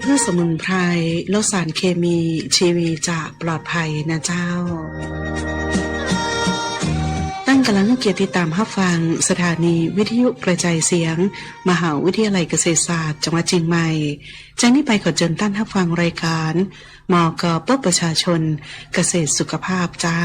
เพื่อสมุนไพรลดสารเคมีชีวีจะปลอดภัยนะเจ้า ตั้งกำลังเกียรติตามรับฟัง สถานีวิทยุกระจายเสียง มหาวิทยาลัยเกษตรศาสตร์จังหวัดเชียงใหม่จากนี้ไปขอเชิญท่านรับฟังรายการมอกปประชาชนเกษตรสุขภาพเจ้า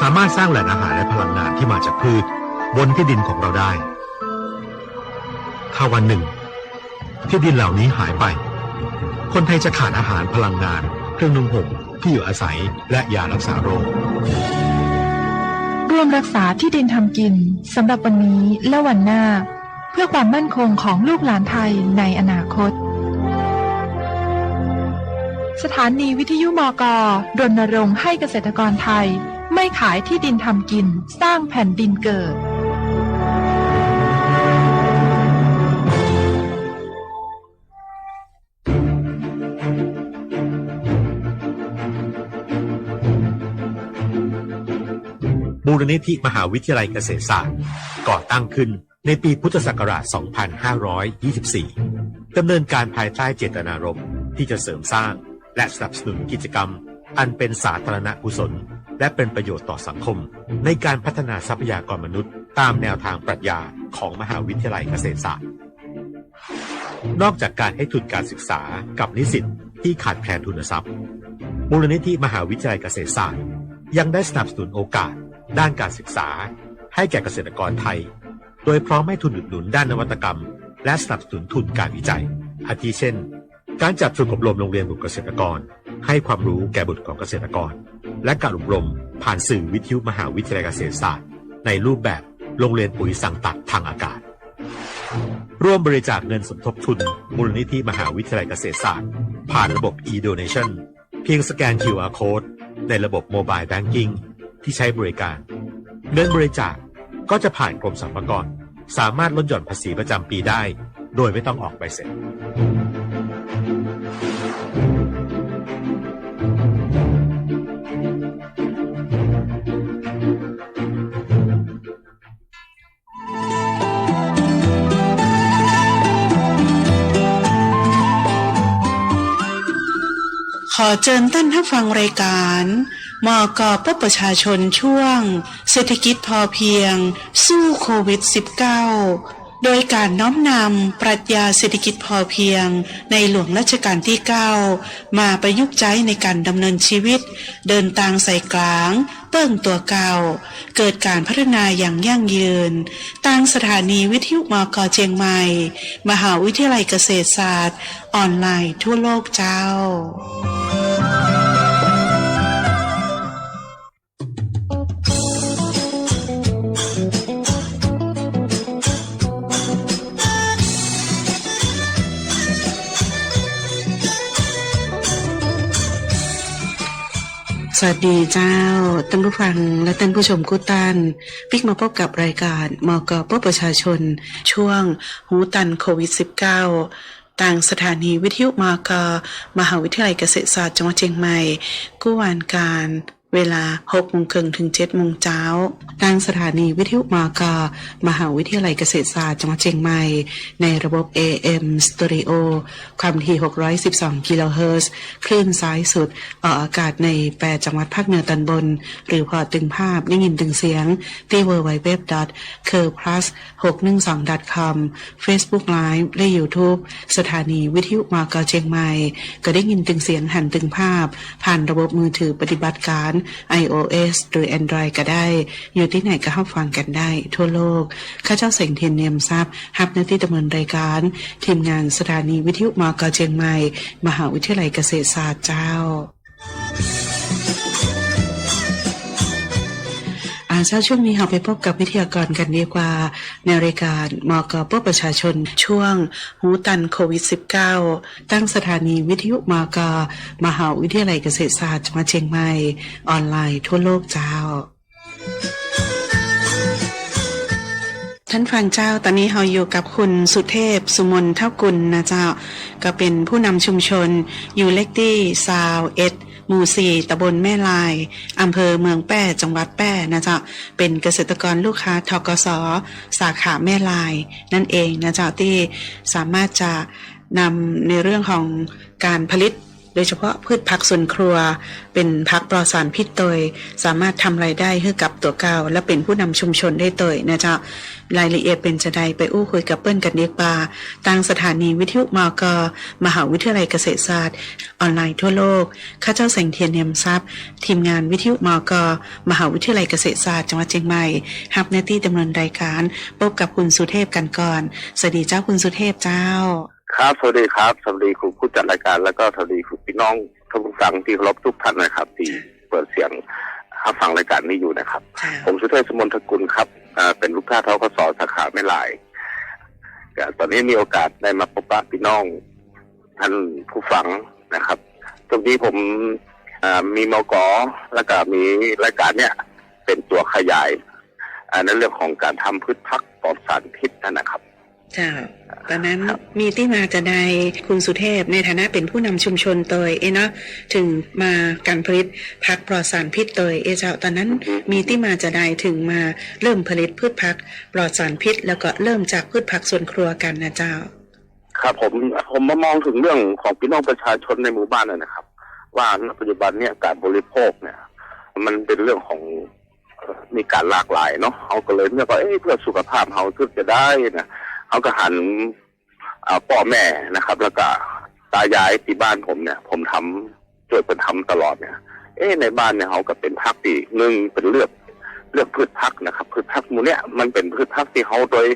สามารถสร้างแหล่งอาหารและพลังงานที่มาจากพืช บนที่ดินของเราได้ ถ้าวันหนึ่ง ที่ดินเหล่านี้หายไป คนไทยจะขาดอาหารพลังงาน เครื่องนุ่งห่มที่อยู่อาศัยและยารักษาโรคร่วมรักษาที่ดินทำกินสำหรับวันนี้และวันหน้า เพื่อความมั่นคงของลูกหลานไทยในอนาคต สถานีวิทยุมกรณรงค์ให้เกษตรกรไทย ไม่ขายที่ดินทำกินสร้างแผ่นดินเกิด มูลนิธิมหาวิทยาลัยเกษตรศาสตร์ ก่อตั้งขึ้นในปีพุทธศักราช 2524 ดำเนินการภายใต้เจตนารมณ์ที่จะเสริมสร้างและสนับสนุนกิจกรรม อันเป็นสาธารณกุศล และเป็นประโยชน์ต่อสังคม ในการพัฒนาทรัพยากรมนุษย์ ตามแนวทางปรัชญาของมหาวิทยาลัยเกษตรศาสตร์ นอกจากการให้ทุนการศึกษากับนิสิตที่ขาดแคลนทุนทรัพย์ มูลนิธิมหาวิทยาลัยเกษตรศาสตร์ ยังได้สนับสนุนโอกาส ด้านการศึกษา ให้แก่เกษตรกรไทย โดยพร้อมให้ทุนอุดหนุนด้านนวัตกรรม และสนับสนุนทุนการวิจัย อาทิเช่น การจัดฝึกอบรมโรงเรียนบุตรเกษตรกร ให้ความรู้แก่บุตรของเกษตรกร และการอบรมผ่านสื่อวิทยุมหาวิทยาลัยเกษตรศาสตร์ ในรูปแบบโรงเรียนปุ๋ยสั่งตัดทางอากาศ ร่วมบริจาคเงินสมทบทุน มูลนิธิมหาวิทยาลัยเกษตรศาสตร์ ผ่านระบบ e-donation เพียงสแกน QR code ในระบบ Mobile Banking ที่ใช้บริการ เงินบริจาคก็จะผ่านกรมสรรพากรสามารถลดหย่อนภาษีประจำปีได้ โดยไม่ต้องออกใบเสร็จ ขอเชิญท่านรับฟังรายการมกปประชาชนช่วง เศรษฐกิจพอเพียง สู้โควิด -19 โดยการน้อมนำปรัชญาเศรษฐกิจพอเพียง ในหลวงรัชกาลที่ 9 มาประยุกต์ใช้ในการดำเนินชีวิต เดินตางใส่กลาง เปิ้งตัวเก่า เกิดการพัฒนาอย่างยั่งยืนตั้งสถานีวิทยุมกเชียงใหม่ มหาวิทยาลัยเกษตรศาสตร์ ออนไลน์ทั่วโลกเจ้า วัสดีเจ้าท่านผู้ฟังและท่านผู้ชมกุตันพิกมาพบกับรายการมกพบประชาชน ช่วงหูตันโควิด -19 ต่างสถานีวิทยุมกมหาวิทยาลัยเกษตรศาสตร์จังหวัดเชียงใหม่กู้วานการ เวลา6โมงครึ่งถึง7โมงเช้าทางสถานีวิทยุมากามหาวิทยาลัยเกษตรศาสตร์จังหวัดเชียงใหม่ ในระบบ AM Stereo ความถี่ 612 กิโลเฮิรตซ์คลื่นซ้ายสุด ออกอากาศใน 8 จังหวัดภาคเหนือตอนบน หรือพอตึงภาพได้ยินตึงเสียงที่ www c u r plus 612 com Facebook Live และ YouTube สถานีวิทยุมากาเชียงใหม่ ก็ได้ยินตึงเสียงหันตึงภาพ ผ่านระบบมือถือปฏิบัติการ iOS หรือ Android ก็ได้ อยู่ที่ไหนก็เข้าฟังกันได้ ทั่วโลก ข้าเจ้าเสงเทียนเนียมทรัพย์ฮับหน้าที่ดำเนินรายการ ทีมงานสถานีวิทยุมากาเชียงใหม่ มหาวิทยาลัยเกษตรศาสตร์เจ้า เช้าช่วงนี้เราไปพบกับวิทยากรกันดีกว่า ในรายการมกปประชาชนช่วงหูตันโควิด -19 ตั้งสถานีวิทยุมกมหาวิทยาลัยเกษตรศาสตร์จังหวัดเชียงใหม่ ออนไลน์ทั่วโลกเจ้าท่านฟังเจ้า ตอนนี้เราอยู่กับคุณสุเทพ สุมนเท่ากุลนะเจ้า ก็เป็นผู้นำชุมชนอยู่เล็กที่ซาวเอ็ด หมู่สี่ตำบลแม่ลาย อำเภอเมืองแป้จังหวัดแป้นะจ๊ะเป็นเกษตรกรลูกค้าทกสสาขาแม่ลาย นั่นเองนะจ๊ะที่สามารถจะนำในเรื่องของการผลิต โดยเฉพาะพืชผักสวนครัว เป็นผักปลอดสารพิษโดยสามารถทำรายได้ให้กับตัวเก่าและเป็นผู้นำชุมชนได้โดยนะเจ้ารายละเอียดเป็นจะใดไปอู้คุยกับเปิ้ลกันเดีกว่าทางสถานีวิทยุมกมหาวิทยาลัยเกษตรศาสตร์ ออนไลน์ทั่วโลก ข้าเจ้าแสงเทียนเนียมทรัพย์ ทีมงานวิทยุมกมหาวิทยาลัยเกษตรศาสตร์จังหวัดเชียงใหม่ฮับหน้าที่ดำเนินรายการพบกับคุณสุเทพกันก่อน สวัสดีเจ้าคุณสุเทพเจ้า ครับสวัสดีครับสวัสดีคุณผู้จัดรายการ แล้วก็สวัสดีคุณพี่น้องท่านผู้ฟังที่เคารพทุกท่านนะครับ ที่เปิดเสียงรับฟังรายการนี้อยู่นะครับผมสุเทพสมนทกุลครับอ่าเป็นลูกค้าทกสสาขาแม่ลายก็ตอนนี้มีโอกาสได้มาพบปะพี่น้อง ท่านผู้ฟังนะครับตรงนี้ผมอ่ามีมกแล้วก็มีรายการเนี้ยเป็นตัวขยายอ่าในเรื่องของการทำพืชพักปลอดสารพิษนั่นนะครับ เจ้าตอนนั้นครับมีที่มาจะใดคุณสุเทพในฐานะเป็นผู้นำชุมชนเตยเอะเนาะถึงมาการผลิตผักปลอดสารพิษเตยเอะเจ้าตอนนั้นมีที่มาจะใดถึงมาเริ่มผลิตพืชผักปลอดสารพิษ แล้วก็เริ่มจากพืชผักสวนครัวกันนะเจ้า ครับผมผมมามองถึงเรื่องของพี่น้องประชาชนในหมู่บ้านนะนะครับ ว่าณปัจจุบันเนี่ยการบริโภคเนี่ย มันเป็นเรื่องของเอ่อมีการหลากหลายเนาะเขาก็เลยเนี่ยก็เอ้ยเพื่อสุขภาพเขาทึกจะได้นะ เขาก็หันพ่อแม่นะครับ แล้วก็ตายายที่บ้านผมเนี่ย ผมทำช่วยเป็นทำตลอดเนี่ย เอ้ในบ้านเนี่ยเขาก็เป็นพักที่หนึ่งเป็นเลือกเลือกพืชพักนะครับพืชพักหมูเนี่ยมันเป็นพืชพักที่เขาโดย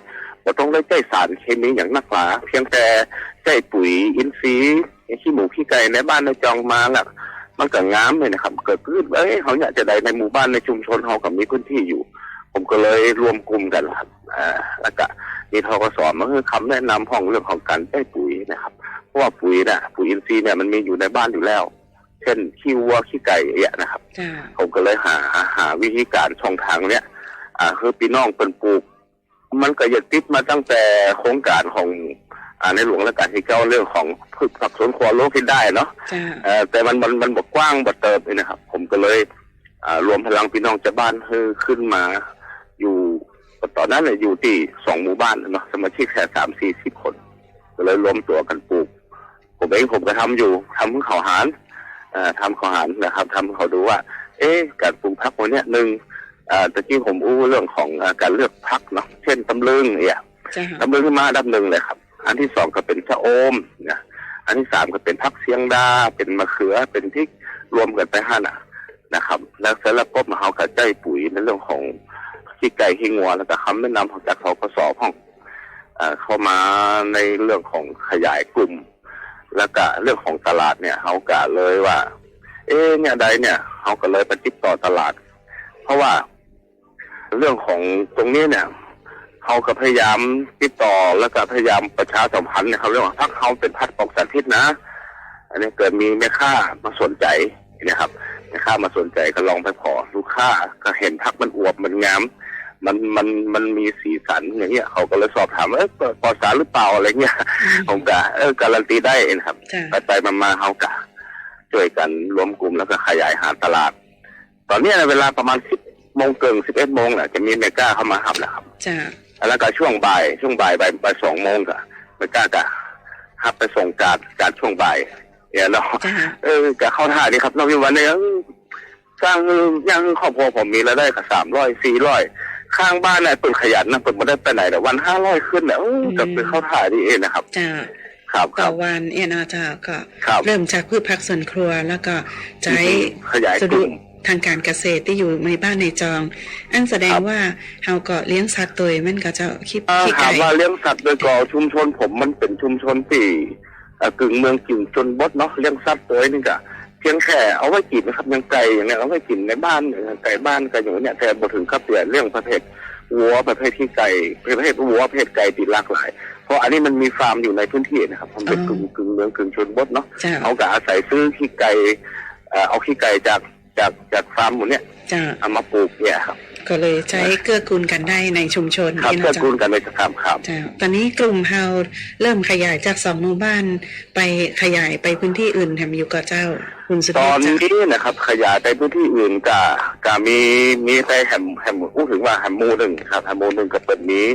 เราต้องได้ใช้สารเคมีอย่างนักหนาเพียงแต่ใช้ปุ๋ยอินทรีย์ขี้หมูขี้ไก่ในบ้านในจองมาล้วมันก็งามเลยนะครับ เกิดขึ้นเอ้ยเขาอยากจะได้ในหมู่บ้านในชุมชนเขากับมีพื้นที่อยู่ ผมก็เลยรวมกลุ่มกันครับอ่าแล้วก็มีทกสมาคือคำแนะนำของเรื่องของการใช้ปุ๋ยนะครับ เพราะว่าปุ๋ยเนี่ยปุ๋ยอินทรีย์เนี่ยมันมีอยู่ในบ้านอยู่แล้ว เช่นขี้วัวขี้ไก่อย่างเงี้ยนะครับจ้าผมก็เลยหาหาวิธีการช่องทางเนี้ยอ่าคือพี่น้องเป็นปลูก มันก็ยึดติดมาตั้งแต่โครงการของอ่าในหลวงรัชกาลที่เก้าเรื่องของพืชผักสวนครัวโลกที่ได้เนาะจ้าเอ่อแต่มันมันมันบกกว้างบกเติบเลยนะครับ ผมก็เลยอ่ารวมพลังพี่น้องชาวบ้านให้ขึ้นมาอยู่ ตอนนั้นเนี่ยอยู่ที่สองหมู่บ้านเนาะสมาชิกแค่สามสี่สิบคนก็เลยรวมตัวกันปลูก ผมเองผมก็ทำอยู่ทำเพื่อเขาหารเอ่อทำเขาหารนะครับทำให้เขาดูว่า เอ๊ะการปลูกพักวันเนี้ยหนึ่งอ่าตะกี้ผมอู้เรื่องของอาการเลือกพักเนาะเช่นตำลึงเนี่ยจ้าตำลึงขึ้นมาอันดับหนึ่งเลยครับ อันที่สองก็เป็นชะโอมนะอันที่สามก็เป็นพักเสียงดา เป็นมะเขือเป็นพริกรวมกันไปห้าน่ะนะครับ แล้วเสร็จแล้วก็มาเอากระจายปุ๋ยในเรื่องของ ขี้ไก่ขี้งัวแล้วก็คำแนะนำของจากทกสห้องเข้ามาในเรื่องของขยายกลุ่ม แล้วก็เรื่องของตลาดเนี่ยเขากะเลยว่า เอ๊เนี่ยใดเนี่ยเขาก็เลยไปติดต่อตลาด เพราะว่าเรื่องของตรงนี้เนี่ยเขาก็พยายามติดต่อแล้วก็พยายามประชาสัมพันธ์เนี่ยเขาเรียกว่าพักเขาเป็นพัดปอกสารพิษนะ อันนี้เกิดมีแม่ค้ามาสนใจนะครับแม่ค้ามาสนใจก็ลองไปขอลูกค้าก็เห็นพักมันอวบมันงาม มันมันมันมีสีสันอย่างเงี้ยเขาก็เลยสอบถามว่าเอ๊ะปลอดสารหรือเปล่าอะไรเงี้ยผมก็เออการันตีได้นะครับจ้าไปไปมามาเขากะช่วยกันรวมกลุ่มแล้วก็ขยายหาตลาด ตอนเนี้ยเวลาประมาณสิบโมงเกินสิบเอ็ดโมงแหละจะมีเมกาเข้ามาหับแล้วครับจ้าแล้วก็ช่วงบ่ายช่วงบ่ายบ่ายบ่ายสองโมงก็เมกากะหับไปส่งการการช่วงบ่ายเนี่ยเนาะจ้าเออจะเข้าท่าดีครับน้องพี่วันเนี่ยสร้างยังครอบครัวผมมีรายได้กับสามร้อยสี่ร้อย ข้างบ้านเนี่ยเปิดขยันนะเปิดมาได้ไปไหนแต่วันห้าร้อยขึ้นเนี่ยเออจะไปเข้าท่าดีเองนะครับจ้าครับคต่รัอบวันเอ็นอาจ้าก็ครับเริ่มจากพืชผักสวนครัวแล้วก็ใช้ขยายสะกดุลุ่มทางการเกษตรที่อยู่ในบ้านในจอง อันแสดงครับว่าเฮาก็เลี้ยงสัตว์ตัวมันก็จะคิดอ่าขี้ถาไก่มว่าเลี้ยงสัตว์โดยก่อชุมชนผมมันเป็นชุมชนที่เอ่อกึ่งเมืองกึ่งชนบทเนาะเลี้ยงสัตว์ตัวนี่ก็ เพียงแค่เอาไว้กินนะครับอยังไก่อย่างเนี้ยเอาไว้กินในบ้านอย่างไก่บ้านก็อย่างเนี้ยแต่บ่ถึงกับเปลี่ยนเรื่องประเภทวัวประเภทที่ไก่ประเภทวัวประเภทไก่ติดหลากหลาย เพราะอันนี้มันมีฟาร์มอยู่ในพื้นที่นะครับมันเป็นกึ่งกึ่งเมืองกึ่งชนบทเนาะจ้าเขาก็อาศัยซื้อขี้ไก่เอ่อเอาขี้ไก่จากจากจากฟาร์มหมดเนี้ยจ้าเอามาปลูกเนี่ยครับก็เลยใช้เกื้อกูลกันได้ในชุมชนครับนี่เพื่อนะจ๊ะกูลกันในสถานครับจ้าตอนนี้กลุ่มเฮาเริ่มขยายจากสองหมู่บ้านไปขยายไปพื้นที่อื่นแถมอยู่กับเจ้า คุณสุตเทอพนจ้านี้นะครับ ขยายไปพื้นที่อื่นก็ก็มีมีแต่แฮมแฮมพูดถึงว่าแฮมหมูหนึ่งครับแฮมหมูหนึ่งก็เปิดนี้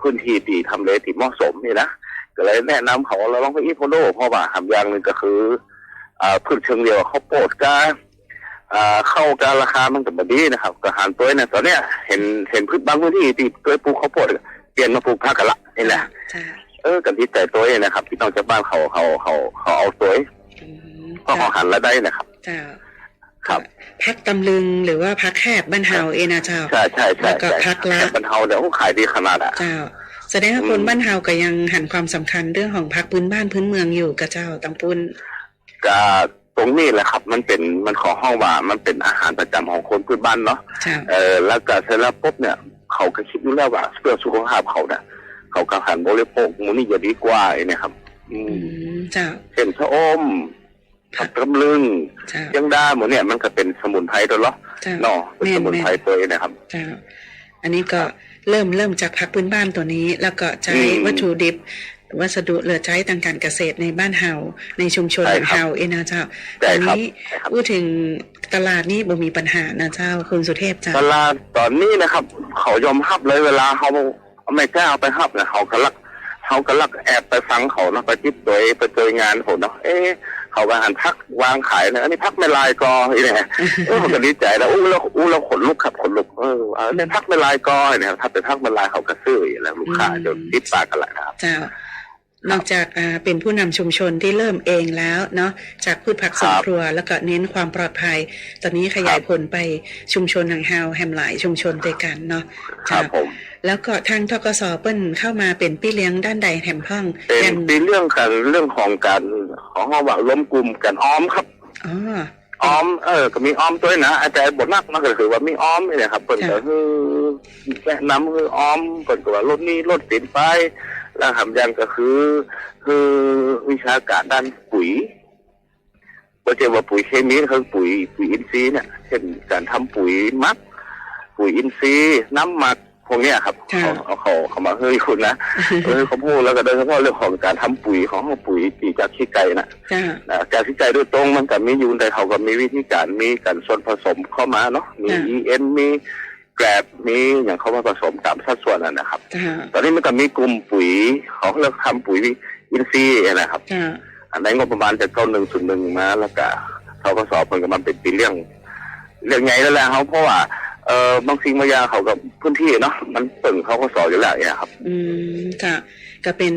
พื้นที่ตีทำเลที่เหมาะสมนี่นะก็เลยแนะนำเขาเราลองไปอีโพโดเพราะว่าแฮมอย่างหนึ่งก็คืออ่าพืชเชิงเดียวเขาวโปดก็อ่าเข้าการราคามันก็บดีนะครับก็หันตัวเนี่ยตอนเนี้ยเห็นเห็นพืชบางพื้นที่ที่เคยปลูกข้าวโพดเปลี่ยนมาปลูกผักกันละนี่แหละจ้าเออกันที่แต่ตัวเองนะครับพี่น้องชาวบ้านเขาเขาเขาเขาเอาตัว เองอืมเพราะเขาหันรายได้นะครับจ้าครับพักตำลึงหรือว่าพักแคบบ้านเฮาเองนะเจ้าใช่ใช่ใช่แล้วก็ใช่พักละแต่บรรเทาเดี๋ยวขายดีขนาดอะเจ้าแสดงว่าคนบ้านเฮาก็ยังหันความสำคัญเรื่องของพักพื้นบ้านพื้นเมืองอยู่กับเจ้าตังปุ้นก็ตรงนี้แหละครับ มันเป็นมันขอห้องว่ามันเป็นอาหารประจำของคนพื้นบ้านเนาะเจ้าเออแล้วก็เสร็จแล้วปุ๊บเนี่ยเขาก็คิดอยู่แล้วว่าเพื่อสุขภาพเขาเนี่ยเขาก็หันบริโภคหมูนี่จะดีกว่าไอ้เนะครับ อือืมมเจ้าเช่นชะอม ผักตำลึงเจ้ายังด้าหมูเนี่ยมันก็เป็นสมุนไพรตัวเนาะเจ้าเนาะเป็นสมุนไพรตัวเองนะครับเจ้าอันนี้ก็เริ่มเริ่มจากพักพื้นบ้านตัวนี้ แล้วก็ใช้อืมวัตถุดิบ วัสดุเหลือใช้ทางการเกษตรในบ้านเฮาในชุมชนใช่ของครับเฮาเองนะเจ้าใช่ตอนครับนี้ใช่ครับพูดถึงตลาดนี้บ่มีปัญหานะเจ้าคุณสุเทพจ้าตลาดตอนนี้นะครับ เขายอมรับเลยเวลาเขาไม่กล้าเอาไปรับเนี่ยเขาก็ลักเขาก็ลักแอบไปฟังเขาเนาะไปทิปตัวไปเจองานผมเนาะเอ๊ะ เขาไปหันพักวางขายเนี่ยอันนี้พักไม่ลายกอไอ้เนี่ยเออผมก็ดีใจแล้วอู้แล้วอู้แล้วขนลุกครับขนลุกเออเอาเนี่ยพักไม่ลายกอเนี่ยถ้าเป็นพักไม่ลายเขาก็ซื้ออยู่แล้วลูกค้าจะติดปากกันแหละนะครับเจ้านอกจากอ่าเป็นผู้นำชุมชนที่เริ่มเองแล้วเนาะจากพืชผักสวนครับครัว แล้วก็เน้นความปลอดภัย ตอนนี้ขยายผลไปชุมชนทางเฮาแฮมหลายชุมชนด้วยกันเนาะครับจ้ะผมแล้วก็ทางทกสเปิ้นเข้ามาเป็นพี่เลี้ยงด้านใดแถมพ่องเป็นแฮมเป็นเรื่องกันเรื่องของการ ของเราว่าล้มกลุ่มกันอ้อมครับอ๋ออ้อมเออก็มีอ้อมตัวนะอาจารย์บทนักมันก็คือว่ามีอ้อมนี่แหละครับเปิดก็คือแนะนำคืออ้อมเปิดก็ว่ารถนี้รถติดไปแล้วทำยันก็คือ คือวิชาการด้านปุ๋ยก็จะว่าปุ๋ยเคมีคือปุ๋ยปุ๋ยอินทรีย์เนี่ยเช่นการทำปุ๋ยหมัก ปุ๋ยอินทรีย์ น้ำหมัก พวกเนี้ยครับเขาเอาเขาเขามาเฮ้ยคุณนะเออเขาพูดแล้วก็โดยเฉพาะเรื่องของการทำปุ๋ยของปุ๋ยตีจากขี้ไก่น่ะจ้า นะการวิจัยโดยตรงมันก็มีอยู่แต่เขาก็มีวิธีการมีการส่วนผสมเข้ามาเนาะมี EN มีแกลบมีอย่างเขามาผสมตามสัดส่วนนั่นนะครับ จ้าตอนนี้มันก็มีกลุ่มปุ๋ยเขาเรียกทำปุ๋ยอินทรีย์นะครับ จ้าอันนั้นงบประมาณจะเก้าหนึ่งส่วนหนึ่งมาแล้วก็เขาก็สอบผลกับมันเป็นปีเรื่อง เรื่องใหญ่แล้วแหละเขาเพราะว่า เออบางสิ่งบางอย่างเขากับพื้นที่เนาะมันเปิ่งเขาก็สอบอยู่แล้วเนี่ยครับ อืมจ้าก็เป็น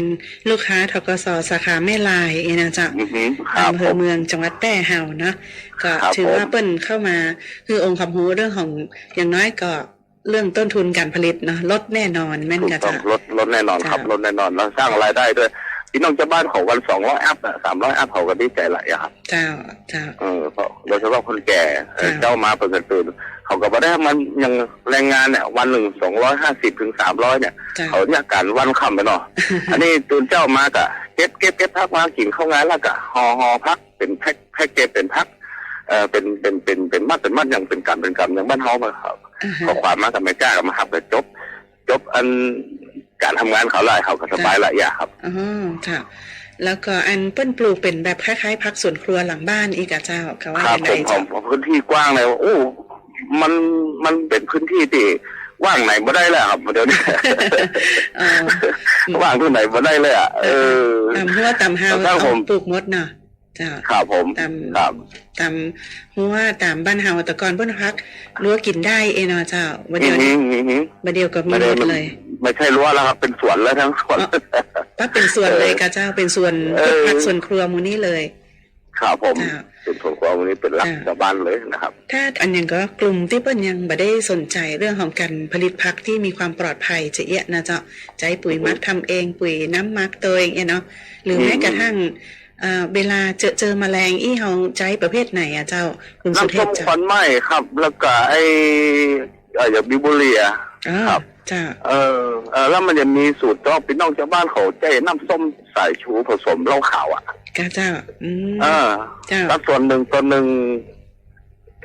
ลูกค้าทกสสาขาแม่ลายเองนะจ้าอือฮึครับอำเภผอม เมืองจังหวัดแป้เฮานะก็ครับถือว่าผม เปิ้นเข้ามา คือองค์ความรู้เรื่องของอย่างน้อยก็เรื่องต้นทุนการผลิตเนาะลดแน่นอนแม่นถูกกะต้องจ้ะลดลดแน่นอนครับจ้ะ ลดแน่นอนแล้วสร้างรายได้ด้วย พี่น้องเจ้าบ้านเขาวันสองร้อยอัพอะสามร้อยอัพเขาก็ดีใจหลายอะครับเจ้าเจ้า เออเพราะโดยเฉพาะคนแก่เออจ้ะ เจ้ามาเปิดกันตื่นเขาก็บ่ได้มันยังแรงงานเนี่ยวันหนึ่งสองร้อยห้าสิบถึงสามร้อยเนี่ย เจ้า เขาเนี่ยการวันค่ำไปเนาะ อันนี้ตื่นเจ้ามากะเก็บเก็บเก็บพักมากินเข้างานแล้วก็ห่อห่อพักเป็นแพ็คแพ็คเก็บเป็นพักเออเป็นเป็นเป็นเป็นมัดเป็นมัดอย่างเป็นกำเป็นกำอย่างบ้านเฮามาครับอ่าขอฮะความมากับไม่กล้ากับมาหับก็จบ จบอัน การทำงานเขาไล่เขาก็สบายละอย่าครับอ๋อค่ะ แล้วก็อันเปิ้นปลูกเป็นแบบคล้ายๆพักสวนครัวหลังบ้านอีกอะเจ้าเขาว่าครับอย่างผไรมผเจ้ามผมพื้นที่กว้างเลยโอ้มันมันเป็นพื้นที่ที่ว่างไหนบ่ได้แล้วครับเดี๋ยวนี้เออว่างที่ไหนบ่ได้เลยอะเออตามหัวตามหาวครับผมปลูกมดเนาะจ้าครับผมตามครับตามหัวตามบ้านเฮาแต่ก่อนเพิ่นพักรั้วกินได้เองเนาะเจ้าบัดอืเดียวอหืนี้ออือหือบัดเดียวก็มีไม่ได้หมดเลย ไม่ใช่รั้วแล้วครับ เป็นสวนแล้วทั้งสวนถ้าเป็นส่วนเลยกะเจ้าเป็นส่วนเออพักส่วนครัวหมูนี่เลยครับผมจ้าเป็นส่วนความวันนี้เป็นหลักจ้ะชาวบ้านเลยนะครับ ถ้าอันยังก็กลุ่มที่เปิ้นยังบ่ได้สนใจเรื่องของการผลิตผักที่มีความปลอดภัยจะเอียนะเจ้าใจปุ๋ยหมักทำเองปุ๋ยน้ำหมักตัวเองเนาะหรืออืมแม้กระทั่งเอ่อเวลาเจอเจอแมลงอี้เฮาใจประเภทไหนอะเจ้า คุณสุเทน้ำส้พมเจ้าควันไหม้ครับ แล้วก็ไอ้เอ่ออย่างบิวบุเรียอ๋อครับเจ้าเออเออแล้วมันจะมีสูตรเจ้าพี่น้องชาวบ้านเขาใจน้ำส้มสายชูผสมเหล้าขาวอะกะเจ้าอืมเออเจ้าแล้วส่วนหนึ่งตัวหนึ่ง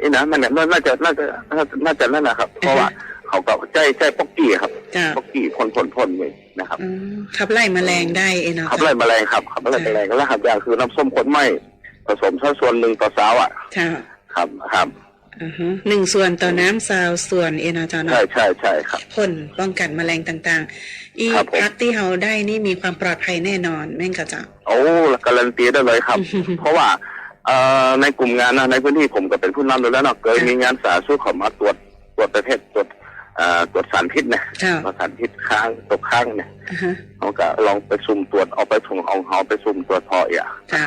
นี่นะมันเนี่ยน่าจะน่าจะน่าจะน่าจะนั่นนะครับ เพราะว่าเขาก็ใจใจป๊อกกี้ครับเจ้าป๊อกกี้พ่นพ่นพ่นเลยนะครับอืมขับไล่แมลงได้เองเนาะขับเจ้าไล่แมลงครับขับไล่แมลงแล้วครับอย่างคือน้ำส้มขนไหมผสมสักส่วนหนึ่งต่อสาวอะเจ้าครับครับ อือฮึหนึ่งส่วนต่อน้ำซาวส่วนเองเนาะเจ้าเนาะใช่ใช่ใช่ครับ พ่นป้องกันแมลงต่างๆ อีครับผม พักที่เฮาได้นี่มีความปลอดภัยแน่นอนแม่งกะเจ้า โอ้การันตีได้เลยครับ เพราะว่าเอ่อในกลุ่มงานนะในพื้นที่ผมก็เป็นผู้นำอยู่แล้วเนาะเคยมีงานสาธารณสุขเขามาตรวจตรวจประเภทตรวจเอ่อตรวจสารพิษเนี่ยเจ้ามาสารพิษค้างตกค้างเนี่ยอ่าฮะเขาก็ลองไปสุ่มตรวจเอาไปถุงเอาเขาไปสุ่มตรวจพอเอะเจ้า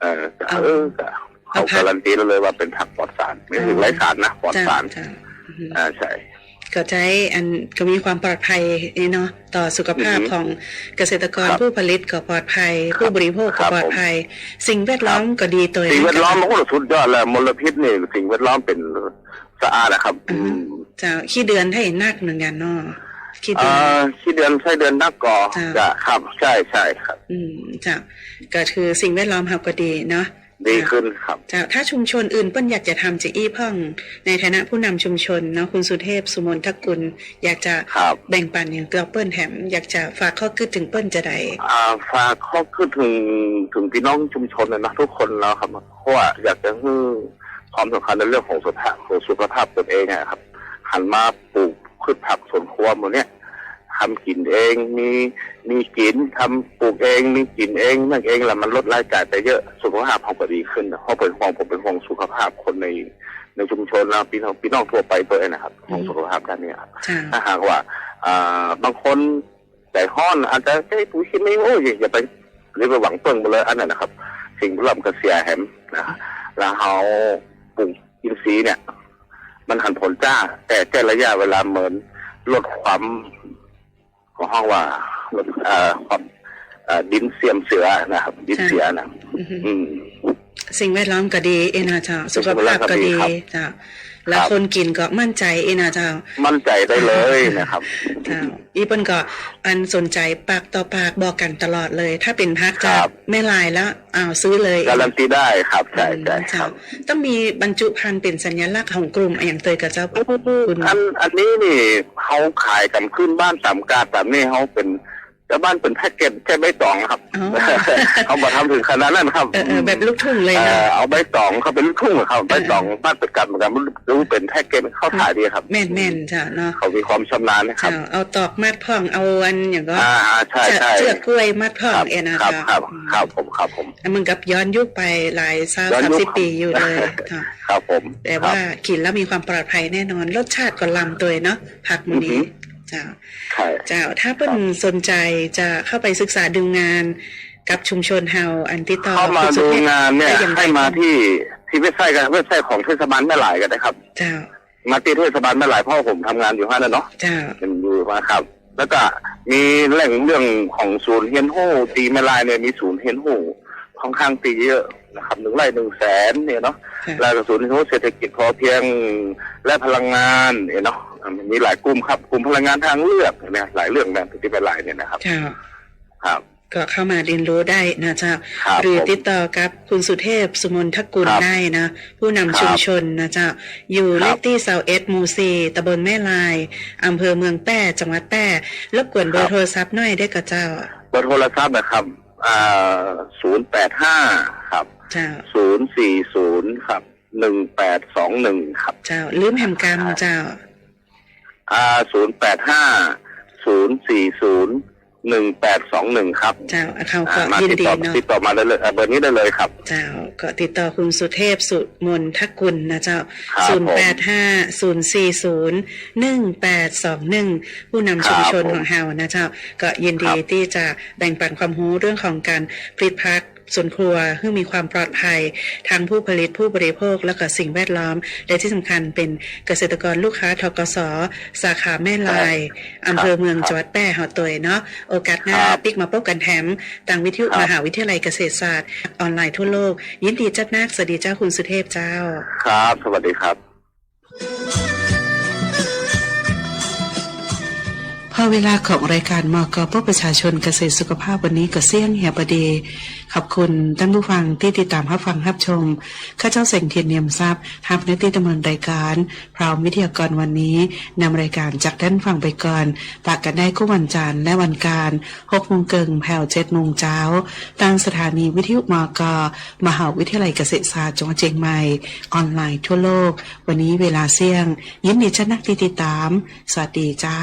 เออก็เอาเออก็ เอาเขาพักการันตีได้เลยว่าเป็นผักปลอดสารไม่ถึงไร้สารนะปลอดเจ้าสารเจ้าอือฮึอ่าใช่ก็ใจอันก็มีความปลอดภัยนี่เนาะต่อสุขภาพอือฮึของเกษตรกรครับผู้ผลิตก็ปลอดภัยครับผู้บริโภคคก็รับปลอดภัย สิ่งแวดล้อมก็ดีตัวสิ่งแวดล้อมเมันก็สุดยอดเลยมลพิษนี่สิ่งแวดล้อมเป็นสะอาดนะครับอือฮึอืมเจ้าขี้เดือนให้นักหนึ่งกันเนาะขี้เดือ่อนาที่เดือนใช่เดือนนักก่อจ้ะจะครับใช่ใช่ครับ อืมเจ้าก็คือสิ่งแวดล้อมเราก็ดีเนาะ ดีขึ้นครับเจ้าถ้าชุมชนอื่นเปิ้นอยากจะทำจะอี้พ่อง ในฐานะผู้นำชุมชนเนาะคุณสุเทพสุมนทกุล อยากจะครับแบ่งปันอย่างเกลือเปิ้นแถมอยากจะฝากข้อคิดถึงเปิ้นจะได้อ่าฝากข้อขึ้นถึงถึงพี่น้องชุมชนเลยนะทุกคนแล้วครับเพราะว่าอยากจะให้ความสำคัญในเรื่องของสุขภาพของสุขภาพตนเองนะครับหันมาปลูกพืชผักสวนครัวหมดเนี้ย ทำกินเอง มีมีกินทำปลูกเอง มีกินเองนั่นเองแหละมันลดรายจ่ายไปเยอะสุขภาพเขาก็ดีขึ้นนะเพราะเป็นห่วงผมเป็นห่วงสุขภาพคนในในชุมชนแล้วพี่น้องพี่น้องทั่วไปตัวเองนะครับของสุขภาพด้านเนี้ยครับเจ้าถ้าหากว่าอ่าบางคนใจห้อนอาจจะใช้ปุ๋ยเคมีโอ้ยอย่าไปหรือไปหวังเปิงไปเลยอันนั้นนะครับ สิ่งที่เราก็เสียแหมนะแล้วเขาปลูกอินทรีย์เนี่ย มันหันผลจ้า แต่แก้ระยะเวลาเหมือนลดความ ของห้องว่าลดอ่าความอ่าดินเสียมเสือนะครับ ดินเสียนะอือฮึอืมสิ่งแวดล้อมก็ดี เอนาเจ้าสุขภาพก็ดีครับเจ้า แล้วครับคนกินก็มั่นใจเอนาเจ้า มั่นใจได้เลยนะครับเจ้าอีเปิ้นก็อันสนใจปากต่อปากบอกกันตลอดเลย ถ้าเป็นพักครัจะบไม่ลายแล้วอ้าวซื้อเลยการันตีได้ครับใช่ใช่อืมครัเจ้าบต้องมีบรรจุภัณฑ์เป็นสัญลักษณ์ของกลุ่มอย่างเตยกับเจ้าคุณอันอันนี้นี่เขาขายกันขึ้นบ้านตามกาตามนี่เขาเป็น ชาวบ้านเป็นแพ็กเกจแค่ใบตองครับอ๋อเขาบอกทำถึงขนาดนั้นครับเออเออแบบลูกทุ่งเลยเอนะอเอาใบตองเขาเป็นลูกทุ่งครับใบตองบ้านเป็นกันเหมือนกันรู้เป็นแพ็กเกจเขาถ่ายดีครับแม่นแม่นจ้ะเนาะเขามีความชำนาญนะครับเจ้าเอาตอกมัดพ่องเอาอันอย่างก็อ่าใช่เชือกใช่เชือกกล้วยมัดพ่อคงรับเอ็นนะครับครับอืมครับผมครับผม อันมันกับย้อนยุคไปหลายสามย้อนสามยุค สิบปีอยู่เลยค่ะ ครับผมแต่ว่ากินแล้วมีความปลอดภัยแน่นอน รสชาติก็ลำตัวเนาะผักหมูนี้ เจ้าใช่เจ้าถ้าเปิ้นสนใจจะเข้าไปศึกษาดูงานกับชุมชนเฮาอันติดต่อเข้ามาคุณสุดูเทพงานเนี่ยได้อย่างไรให้มาที่ที่เว็บไซต์กันเว็บไซต์ของเทศบาลแม่หลายกันนะครับ เจ้ามาที่เทศบาลแม่หลายเพราะผมทำงานอยู่ห้านั่นเนาะเจ้าเป็นอยู่นะครับ แล้วก็มีแหล่งเรื่องของศูนย์เฮียนโฮตีแม่ลายเนี่ยมีศูนย์เฮียนโฮค่อนข้างตีเยอะ นะครับหนึ่งไร่หนึ่งแสนเนี่ยเนาะค่ะแล้วก็ศูนย์เฮียนโฮเศรษฐกิจพอเพียงและพลังงานเนี่ยเนาะมันมีหลายกลุ่มครับกลุ่มพลังงานทางเลือกเนี่ยหลายเรื่องแบบที่แม่ลายเนี่ยนะครับเจ้าครับก็เข้ามาเรียนรู้ได้นะเจ้าครับหรือผมติดต่อกับคุณสุเทพสุมนทกุลครับได้นะ ผู้นำชุมชนนะเจ้าอยู่ครับเลขที่เสาเอ็ดมูซีตำบลแม่ลายอำเภอเมืองแป้จังหวัดแป้รบกวนเบอร์โทรศัพท์หน่อยได้กับเจ้า เบอร์โทรศัพท์นะครับอ่าศูนย์แปดห้าครับ เจ้าศูนย์สี่ศูนย์ครับหนึ่งแปดสองหนึ่งครับ เจ้าลืมแห่งกรรมเจ้าอ่าศูนย์แปดห้าศูนย์สี่ศูนย์หนึ่งแปดสองหนึ่งครับ เจ้าเขาอ่าก็มายินติดดีต่อเนาะติดต่อมาได้เลยอ่าเบอร์นี้ได้เลยครับ เจ้าก็ติดต่อคุณสุเทพสุมนทกุลนะเจ้าครับศูนย์แปดห้าศูนย์สี่ศูนย์หนึ่งแปดสองหนึ่งผู้นำชุมชนครับผมของเฮานะเจ้าก็ยินดีครับ ที่จะแบ่งปันความรู้เรื่องของการผลิตพัก สวนครัวให้มีความปลอดภัยทั้งผู้ผลิตผู้บริโภค และก็สิ่งแวดล้อม และที่สำคัญเป็นเกษตรกรลูกค้าทกสสาขาแม่ลายอำเภอเมืองจังหวัดแพร่เฮาตัวเนาะโอกาสหน้าครับปิกมาพบกันแถมต่างวิทยุครับมหาวิทยาลัยเกษตรศาสตร์ ออนไลน์ทั่วโลก ยินดีจัดนักสวัสดีเจ้าคุณสุเทพเจ้า ครับ สวัสดีครับ พอเวลาของรายการมกเพื่อประชาชนเกษตรสุขภาพวันนี้ก็เสี่ยงเหียบดี ขอบคุณท่านผู้ฟังที่ติดตามรับฟังรับชม ข้าเจ้าเสงเทียนเนียมทรัพย์ทับในที่ดำเนินรายการ พร้อมวิทยากรวันนี้นำรายการจากด้านฟังไปก่อนปากกันได้กู้วันจันทร์และวันการ6โมงเกิงแผ่ว7โมงเช้าทางสถานีวิทยุมกมหาวิทยาลัยเกษตรศาสตร์จังหวัดเชียงใหม่ ออนไลน์ทั่วโลก วันนี้เวลาเสี่ยง ยินดีจะนักที่ติดตาม สวัสดีเจ้า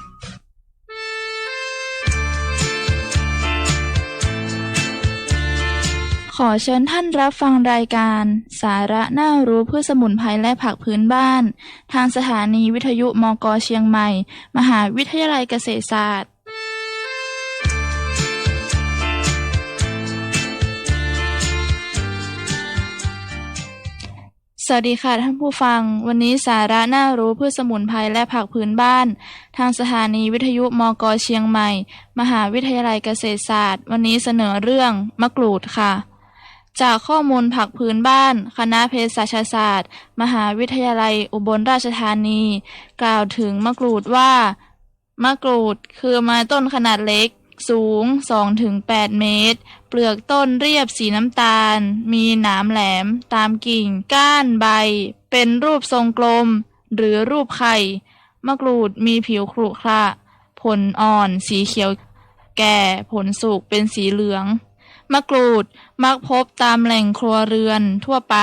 ขอเชิญท่านรับฟังรายการ สาระน่ารู้เพื่อสมุนไพรและผักพื้นบ้าน ทางสถานีวิทยุมกเชียงใหม่ มหาวิทยาลัยเกษตรศาสตร์ สวัสดีค่ะท่านผู้ฟัง วันนี้สาระน่ารู้เพื่อสมุนไพรและผักพื้นบ้าน ทางสถานีวิทยุมกเชียงใหม่ มหาวิทยาลัยเกษตรศาสตร์ วันนี้เสนอเรื่องมะกรูดค่ะ จากข้อมูลผักพื้นบ้าน คณะเภสัชศาสตร์ มหาวิทยาลัยอุบลราชธานี กล่าวถึงมะกรูดว่า มะกรูดคือไม้ต้นขนาดเล็ก สูง 2-8 เมตร เปลือกต้นเรียบสีน้ำตาล มีหนามแหลม ตามกิ่ง ก้านใบ เป็นรูปทรงกลม หรือรูปไข่ มะกรูดมีผิวขรุขระผลอ่อน สีเขียว แก่ผลสุกเป็นสีเหลือง มะกรูด มักพบตามแหล่งครัวเรือนทั่วไป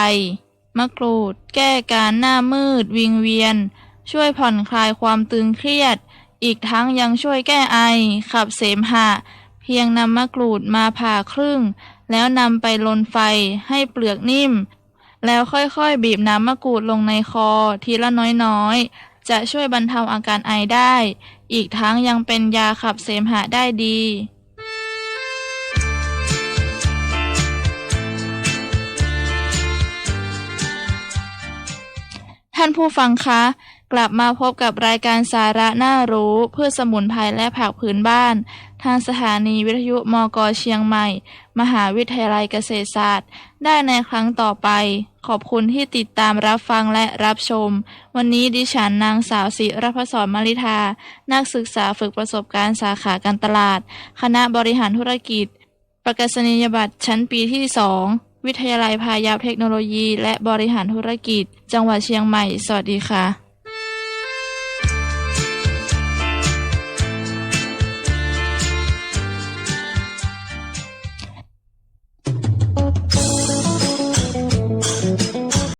มะกรูด แก้การหน้ามืด วิงเวียน ช่วยผ่อนคลายความตึงเครียด อีกทั้งยังช่วยแก้ไอ ขับเสมหะ เพียงนำมะกรูดมาผ่าครึ่ง แล้วนำไปลนไฟให้เปลือกนิ่ม แล้วค่อยๆ บีบน้ำมะกรูดลงในคอทีละน้อยๆ จะช่วยบรรเทาอาการไอได้ อีกทั้งยังเป็นยาขับเสมหะได้ดี ท่านผู้ฟังคะ กลับมาพบกับรายการสาระน่ารู้เพื่อสมุนไพรและผักพื้นบ้าน ทางสถานีวิทยุมกเชียงใหม่ มหาวิทยาลัยเกษตรศาสตร์ ได้ในครั้งต่อไป ขอบคุณที่ติดตามรับฟังและรับชม วันนี้ดิฉันนางสาวศิรพศรมลิธา นักศึกษาฝึกประสบการณ์สาขาการตลาด คณะบริหารธุรกิจ ประกาศนียบัตรชั้นปีที่2 วิทยาลัยพายัพเทคโนโลยี และบริหารธุรกิจ จังหวัดเชียงใหม่ สวัสดีค่ะ